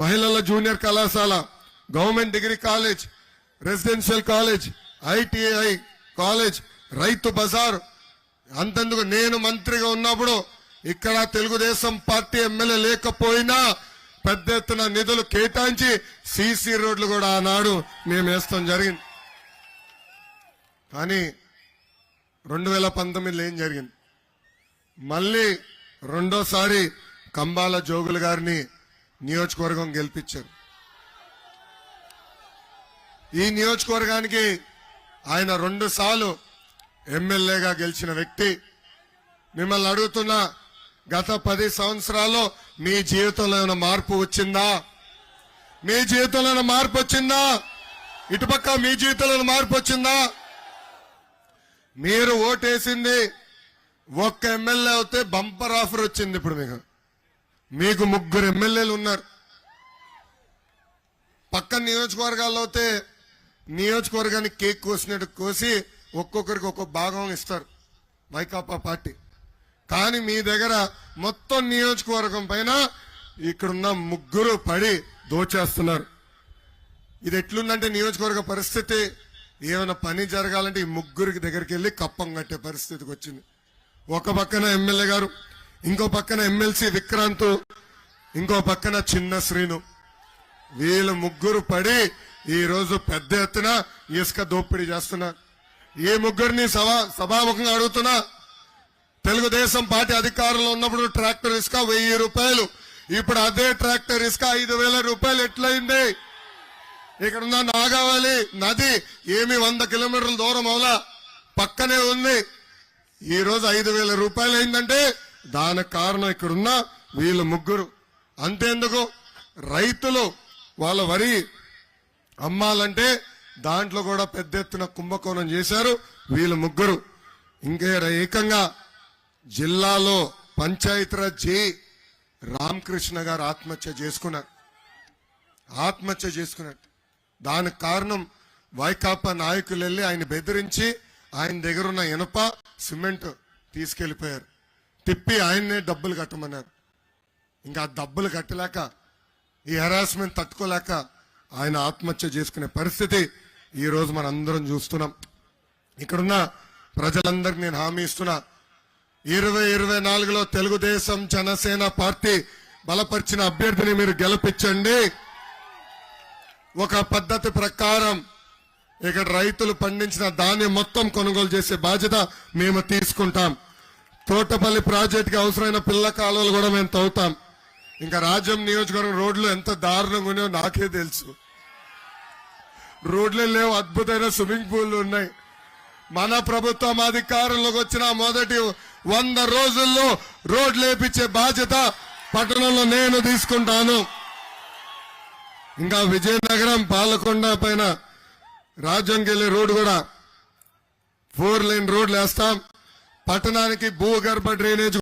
మహిళల జూనియర్ కళాశాల government degree college residential college ITI college Rythu Bazar. అంతెందుకు నేను మంత్రిగా ఉన్నప్పుడు ఇక్కడ తెలుగుదేశం పార్టీ ఎమ్మెల్యే లేకపోయినా పెద్ద ఎత్తున నిధులు కేటాయించి సీసీ రోడ్లు కూడా ఆనాడు మేము వేస్తాం జరిగింది. కానీ రెండు వేల పంతొమ్మిదిలో ఏం జరిగింది? మళ్ళీ రెండోసారి కంబాల జోగులు గారిని నియోజకవర్గం గెలిపించారు. ఈ నియోజకవర్గానికి ఆయన రెండు సార్లు ఎమ్మెల్యేగా గెలిచిన వ్యక్తి. మిమ్మల్ని అడుగుతున్నా గత పది సంవత్సరాల్లో మీ జీవితంలో మార్పు వచ్చిందా? మీ జీవితంలో మార్పు వచ్చిందా? ఇటుపక్క మీ జీవితంలో మార్పు వచ్చిందా? మీరు ఓటేసింది ఒక్క ఎమ్మెల్యే అవుతే బంపర్ ఆఫర్ వచ్చింది ఇప్పుడు మీకు. మీకు ముగ్గురు ఎమ్మెల్యేలు ఉన్నారు. పక్క నియోజకవర్గాల్లో అయితే నియోజకవర్గానికి కేక్ కోసినట్టు కోసి ఒక్కొక్కరికి ఒక్కొక్క భాగం ఇస్తారు వైకాపా పార్టీ. కానీ మీ దగ్గర మొత్తం నియోజకవర్గం పైన ఇక్కడున్న ముగ్గురు పడి దోచేస్తున్నారు. ఇది ఎట్లుందంటే నియోజకవర్గ పరిస్థితి ఏమైనా పని జరగాలంటే ఈ ముగ్గురికి దగ్గరికి వెళ్ళి కప్పం కట్టే పరిస్థితికి వచ్చింది. ఒక పక్కన ఎమ్మెల్యే గారు ఇంకో పక్కన ఎమ్మెల్సీ విక్రాంత్ ఇంకో పక్కన చిన్న శ్రీను. వీళ్ళు ముగ్గురు పడి ఈ రోజు పెద్ద ఎత్తున ఇసుక దోపిడీ చేస్తున్నారు ఈ ముగ్గురిని సభా సభాముఖంగా అడుగుతున్నా. తెలుగుదేశం పార్టీ అధికారంలో ఉన్నప్పుడు ట్రాక్టర్ ఇసుక వెయ్యి రూపాయలు. ఇప్పుడు అదే ట్రాక్టర్ ఇసుక ఐదు వేల రూపాయలు ఎట్లయింది? ఇక్కడ ఉన్న నాగావళి నది ఏమి వంద కిలోమీటర్ల దూరం అవలా పక్కనే ఉంది. ఈ రోజు ఐదు వేల రూపాయలు అయిందంటే దానికి కారణం ఇక్కడున్న వీళ్ళు ముగ్గురు. అంతేందుకు రైతులు వాళ్ళ వరి అమ్మాలంటే దాంట్లో కూడా పెద్ద ఎత్తున కుంభకోణం చేశారు వీళ్ళు ముగ్గురు. ఇంకే ఏకంగా జిల్లాలో పంచాయతీరాజ్ జే రామకృష్ణ గారు ఆత్మహత్య చేసుకున్నారు. ఆత్మహత్య చేసుకున్నట్టు దానికి కారణం వైకాపా నాయకులు వెళ్ళి ఆయన బెదిరించి ఆయన దగ్గర ఉన్న ఇనప సిమెంట్ తీసుకెళ్ళిపోయారు తిప్పి ఆయన్నే డబ్బులు కట్టమన్నారు. ఇంకా డబ్బులు కట్టలేక ఈ హెరాస్మెంట్ తట్టుకోలేక ఆయన ఆత్మహత్య చేసుకునే పరిస్థితి ఈరోజు మన మనం అందరం చూస్తున్నాం. ఇక్కడున్న ప్రజలందరికీ నేను హామీ ఇస్తున్నా. ఇరవై ఇరవై నాలుగులో తెలుగుదేశం జనసేన పార్టీ బలపరిచిన అభ్యర్థిని మీరు గెలిపించండి. ఒక పద్ధతి ప్రకారం ఇక్కడ రైతులు పండించిన ధాన్యం మొత్తం కొనుగోలు చేసే బాధ్యత మేము తీసుకుంటాం. తోటపల్లి ప్రాజెక్టుకి అవసరమైన పిల్ల కాలువలు కూడా మేము తవ్వుతాం. ఇంకా రాజ్యం నియోజకవర్గం రోడ్లు ఎంత దారుణంగా ఉన్నాయో నాకే తెలుసు. రోడ్లే లేవు అద్భుతమైన స్విమ్మింగ్ పూల్ ఉన్నాయి. మన ప్రభుత్వం అధికారంలోకి వచ్చిన మొదటి వంద రోజుల్లో రోడ్లు వేపించే బాధ్యత పట్టణంలో నేను తీసుకుంటాను. ఇంకా విజయనగరం పాలకొండ పైన రాజ్యంకెళ్ళే రోడ్డు కూడా ఫోర్ లైన్ రోడ్లు వేస్తాం. పట్టణానికి భూగర్భ డ్రైనేజ్